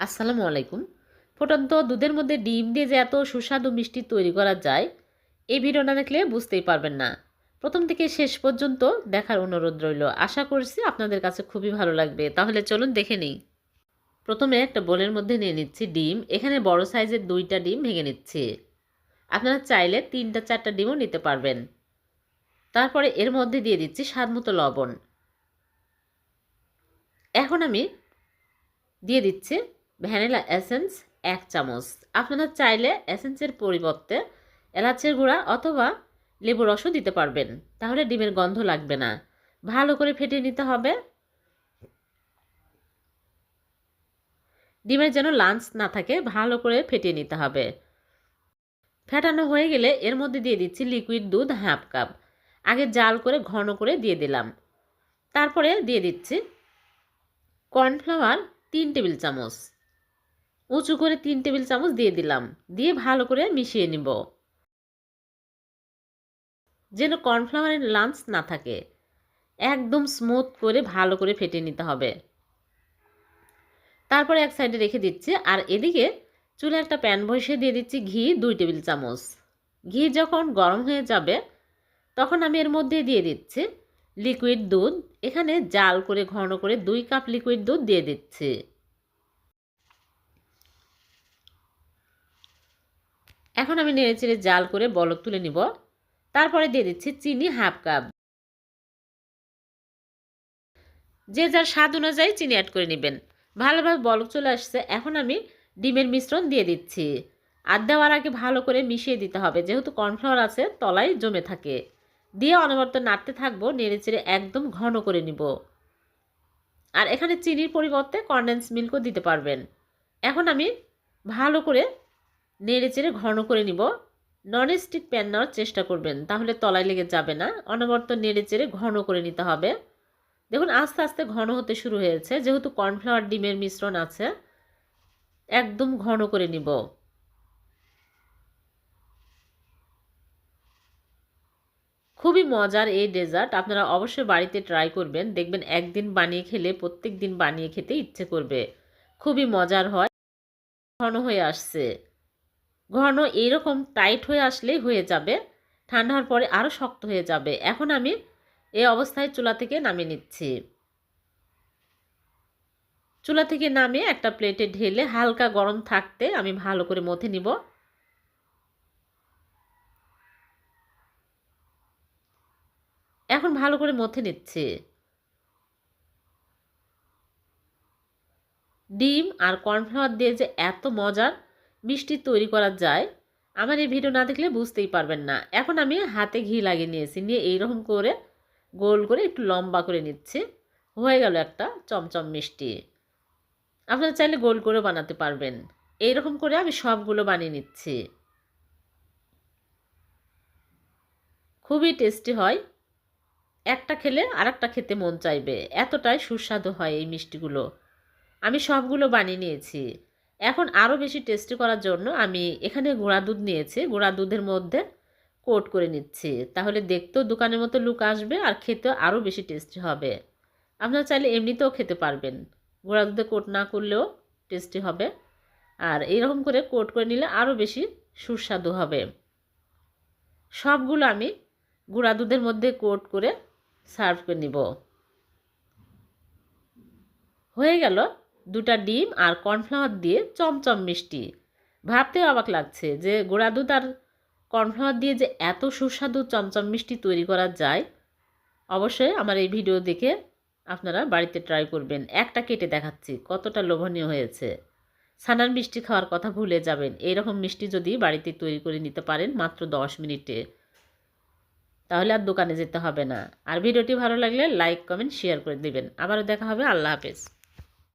আসসালামু আলাইকুম। ফুটন্ত দুধের মধ্যে ডিম দিয়ে যে এত সুস্বাদু মিষ্টি তৈরি করা যায়, এই ভিডিও না দেখলে বুঝতেই পারবেন না। প্রথম থেকে শেষ পর্যন্ত দেখার অনুরোধ রইল। আশা করছি আপনাদের কাছে খুবই ভালো লাগবে। তাহলে চলুন দেখে নিই। প্রথমে একটা বোলের মধ্যে নিয়ে নিচ্ছি ডিম। এখানে বড় সাইজের দুইটা ডিম ভেঙে নিচ্ছি। আপনারা চাইলে তিনটা, চারটা ডিমও নিতে পারবেন। তারপরে এর মধ্যে দিয়ে দিচ্ছি স্বাদ মতো লবণ। এখন আমি দিয়ে দিচ্ছি ভ্যানিলা এসেন্স এক চামচ। আপনারা চাইলে এসেন্সের পরিবর্তে এলাচের গুঁড়া অথবা লেবু রসও দিতে পারবেন। তাহলে ডিমের গন্ধ লাগবে না। ভালো করে ফেটিয়ে নিতে হবে। ডিমের যেন লাঞ্চ না থাকে, ভালো করে ফেটিয়ে নিতে হবে। ফেটানো হয়ে গেলে এর মধ্যে দিয়ে দিচ্ছি লিকুইড দুধ হাফ কাপ আগে জাল করে ঘন করে দিয়ে দিলাম। তারপরে দিয়ে দিচ্ছি কর্নফ্লাওয়ার তিন টেবিল চামচ। উঁচু করে তিন টেবিল চামচ দিয়ে দিলাম। দিয়ে ভালো করে মিশিয়ে নিব। যেন কর্নফ্লাওয়ারের লাঞ্চ না থাকে। একদম স্মুথ করে ভালো করে ফেটে নিতে হবে। তারপরে এক সাইডে রেখে দিচ্ছি আর এদিকে চুলে একটা প্যান বসিয়ে দিয়ে দিচ্ছি ঘি দুই টেবিল চামচ। ঘি যখন গরম হয়ে যাবে, তখন আমি এর মধ্যে দিয়ে দিচ্ছি লিকুইড দুধ। এখানে জাল করে ঘন করে দুই কাপ লিকুইড দুধ দিয়ে দিচ্ছি। এখন আমি নেড়ে চেড়ে জাল করে বলক তুলে নিব। তারপরে দিয়ে দিচ্ছি চিনি হাফ কাপ। যে যার স্বাদ অনুযায়ী চিনি অ্যাড করে নেবেন। ভালোভাবে বলক চলে আসছে। এখন আমি ডিমের মিশ্রণ দিয়ে দিচ্ছি। আর দেওয়ার আগে ভালো করে মিশিয়ে দিতে হবে। যেহেতু কর্নফ্লাওয়ার আছে, তলায় জমে থাকে। দিয়ে অনবরত নাড়তে থাকব, নেড়ে চেড়ে একদম ঘন করে নিব। আর এখানে চিনির পরিবর্তে কন্ডেন্স মিল্কও দিতে পারবেন। এখন আমি ভালো করে নেড়ে চেড়ে ঘন করে নিব। নন স্টিক প্যান নেওয়ার চেষ্টা করবেন, তাহলে তলায় লেগে যাবে না। অনবরত নেড়ে চেড়ে ঘন করে নিতে হবে। দেখুন, আস্তে আস্তে ঘন হতে শুরু হয়েছে। যেহেতু কর্নফ্লাওয়ার ডিমের মিশ্রণ আছে, একদম ঘন করে নিব। খুবই মজার এই ডেজার্ট আপনারা অবশ্যই বাড়িতে ট্রাই করবেন। দেখবেন একদিন বানিয়ে খেলে প্রত্যেক দিন বানিয়ে খেতে ইচ্ছে করবে। খুবই মজার হয়। ঘন হয়ে আসছে। ঘন এইরকম টাইট হয়ে আসলেই হয়ে যাবে। ঠান্ডা হওয়ার পরে আরও শক্ত হয়ে যাবে। এখন আমি এই অবস্থায় চুলা থেকে নামিয়ে নিচ্ছি। চুলা থেকে নামিয়ে একটা প্লেটে ঢেলে হালকা গরম থাকতে আমি ভালো করে মথে নিব। এখন ভালো করে মথে নিচ্ছে। ডিম আর কর্নফ্লাওয়ার দিয়ে যে এত মজার মিষ্টি তৈরি করা যায়, আমার এই ভিডিও না দেখলে বুঝতেই পারবেন না। এখন আমি হাতে ঘি লাগিয়ে নিয়েছি, নিয়ে এইরকম করে গোল করে একটু লম্বা করে নিচ্ছি। হয়ে গেল একটা চমচম মিষ্টি। আপনারা চাইলে গোল করে বানাতে পারবেন। এইরকম করে আমি সবগুলো বানিয়ে নিচ্ছি। খুবই টেস্টি হয়। একটা খেলে আর একটা খেতে মন চাইবে। এতটাই সুস্বাদু হয় এই মিষ্টিগুলো। আমি সবগুলো বানিয়ে নিয়েছি। এখন আরও বেশি টেস্টি করার জন্য আমি এখানে গুঁড়া দুধ নিয়েছি। গুঁড়া দুধের মধ্যে কোট করে নিচ্ছি। তাহলে দেখতেও দোকানের মতো লুক আসবে আর খেতেও আরও বেশি টেস্টি হবে। আপনারা চাইলে এমনিতেও খেতে পারবেন। গুঁড়া দুধে কোট না করলেও টেস্টি হবে। আর এইরকম করে কোট করে নিলে আরও বেশি সুস্বাদু হবে। সবগুলো আমি গুঁড়া দুধের মধ্যে কোট করে সার্ভ করে নিব। হয়ে গেল। দুটা ডিম আর কর্নফ্লাওয়ার দিয়ে চমচম মিষ্টি। ভাবতেও অবাক লাগছে যে গোড়া দুধ আর কর্নফ্লাওয়ার দিয়ে যে এত সুস্বাদু চমচম মিষ্টি তৈরি করা যায়, অবশ্যই আমার এই ভিডিও দেখে আপনারা বাড়িতে ট্রাই করবেন। একটা কেটে দেখাচ্ছি, কতটা লোভনীয় হয়েছে। ছানার মিষ্টি খাওয়ার কথা ভুলে যাবেন। এইরকম মিষ্টি যদি বাড়িতে তৈরি করে নিতে পারেন মাত্র দশ মিনিটে, তাহলে আর দোকানে যেতে হবে না। আর ভিডিওটি ভালো লাগলে লাইক কমেন্ট শেয়ার করে দেবেন। আবারও দেখা হবে। আল্লাহ হাফেজ।